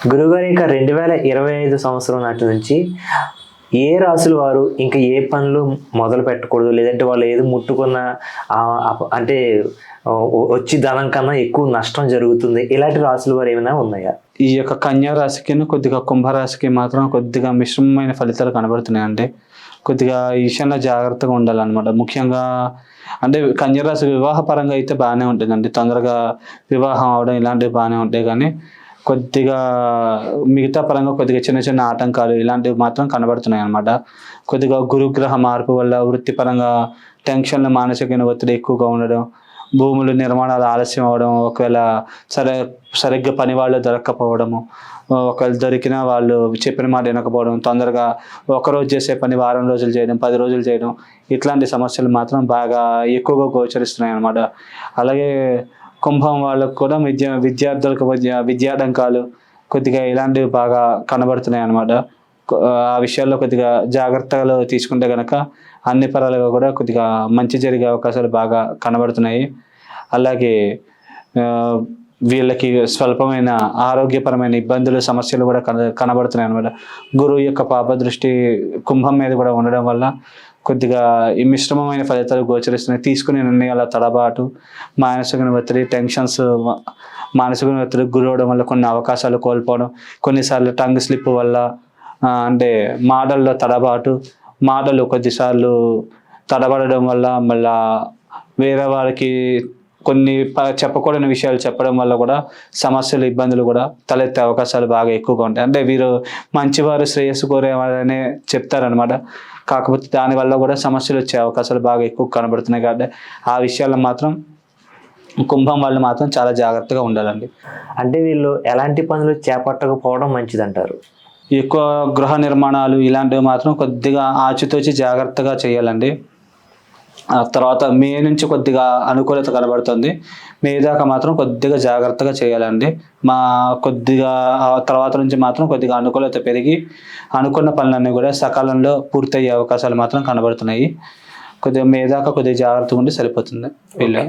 గురుగారు ఇంకా రెండు వేల ఇరవై ఐదు సంవత్సరం నాటి నుంచి ఏ రాసుల వారు ఇంకా ఏ పనులు మొదలు పెట్టకూడదు? లేదంటే వాళ్ళు ఏది ముట్టుకున్న అంటే వచ్చి ధనం కన్నా ఎక్కువ నష్టం జరుగుతుంది. ఇలాంటి రాసుల వారు ఏమైనా ఉన్నాయా? ఈ యొక్క కన్యా రాశికి కొద్దిగా కుంభరాశికి మాత్రం కొద్దిగా మిశ్రమమైన ఫలితాలు కనబడుతున్నాయండి. కొద్దిగా ఈ విషయంలో జాగ్రత్తగా ఉండాలన్నమాట. ముఖ్యంగా అంటే కన్యా రాశి వివాహ పరంగా అయితే బాగానే ఉంటుందండి. తొందరగా వివాహం అవడం ఇలాంటివి బాగానే ఉంటాయి. కానీ కొద్దిగా మిగతా పరంగా కొద్దిగా చిన్న చిన్న ఆటంకాలు ఇలాంటివి మాత్రం కనబడుతున్నాయి అనమాట కొద్దిగా గురుగ్రహ మార్పు వల్ల వృత్తిపరంగా టెన్షన్లు మానసికమైన ఒత్తిడి ఎక్కువగా ఉండడం భూములు నిర్మాణాలు ఆలస్యం అవడం ఒకవేళ సరే సరిగ్గా పని వాళ్ళు దొరక్కపోవడము ఒకవేళ దొరికినా వాళ్ళు చెప్పిన మాట వినకపోవడం తొందరగా ఒక రోజు చేసే పని వారం రోజులు చేయడం పది రోజులు చేయడం ఇట్లాంటి సమస్యలు మాత్రం బాగా ఎక్కువగా గోచరిస్తున్నాయి అన్నమాట. అలాగే కుంభం వాళ్ళకు కూడా విద్య విద్యార్థులకు విద్యాడంకాలు కొద్దిగా ఇలాంటివి బాగా కనబడుతున్నాయి అన్నమాట. ఆ విషయాల్లో కొద్దిగా జాగ్రత్తలు తీసుకుంటే కనుక అన్ని పరాలుగా కూడా కొద్దిగా మంచి జరిగే అవకాశాలు బాగా కనబడుతున్నాయి. అలాగే వీళ్ళకి స్వల్పమైన ఆరోగ్యపరమైన ఇబ్బందులు సమస్యలు కూడా కన కనబడుతున్నాయి అనమాట గురువు యొక్క పాప దృష్టి కుంభం మీద కూడా ఉండడం వల్ల కొద్దిగా ఈ మిశ్రమమైన ఫలితాలు గోచరిస్తున్నాయి. తీసుకునే నిర్ణయాల తడబాటు మానసిక ఒత్తిడి టెన్షన్స్ మానసిక ఒత్తిడి గురవడం వల్ల కొన్ని అవకాశాలు కోల్పోవడం కొన్నిసార్లు టంగ్ స్లిప్ వల్ల అంటే మాటల్లో తడబాటు మాటలు కొద్దిసార్లు తడబడడం వల్ల మళ్ళా వేరే వారికి కొన్ని ప- చెప్పకూడని విషయాలు చెప్పడం వల్ల కూడా సమస్యలు ఇబ్బందులు కూడా తలెత్తే అవకాశాలు బాగా ఎక్కువగా ఉంటాయి. అంటే వీరు మంచివారు శ్రేయస్సు కోరేవారనే చెప్తారనమాట కాకపోతే దానివల్ల కూడా సమస్యలు వచ్చే అవకాశాలు బాగా ఎక్కువ కనబడుతున్నాయి కాబట్టి ఆ విషయాల్లో మాత్రం కుంభం వాళ్ళు మాత్రం చాలా జాగ్రత్తగా ఉండాలండి. అంటే వీళ్ళు ఎలాంటి పనులు చేపట్టకపోవడం మంచిదంటారు? ఎక్కువ గృహ నిర్మాణాలు ఇలాంటివి మాత్రం కొద్దిగా ఆచితూచి జాగ్రత్తగా చేయాలండి. తర్వాత మే నుంచి కొద్దిగా అనుకూలత కనబడుతుంది. మే దాకా మాత్రం కొద్దిగా జాగ్రత్తగా చేయాలండి. మా కొద్దిగా తర్వాత నుంచి మాత్రం కొద్దిగా అనుకూలత పెరిగి అనుకున్న పనులన్నీ కూడా సకాలంలో పూర్తయ్యే అవకాశాలు మాత్రం కనబడుతున్నాయి. కొద్దిగా మే దాకా కొద్దిగా జాగ్రత్తగా ఉండి సరిపోతుంది. వీళ్ళు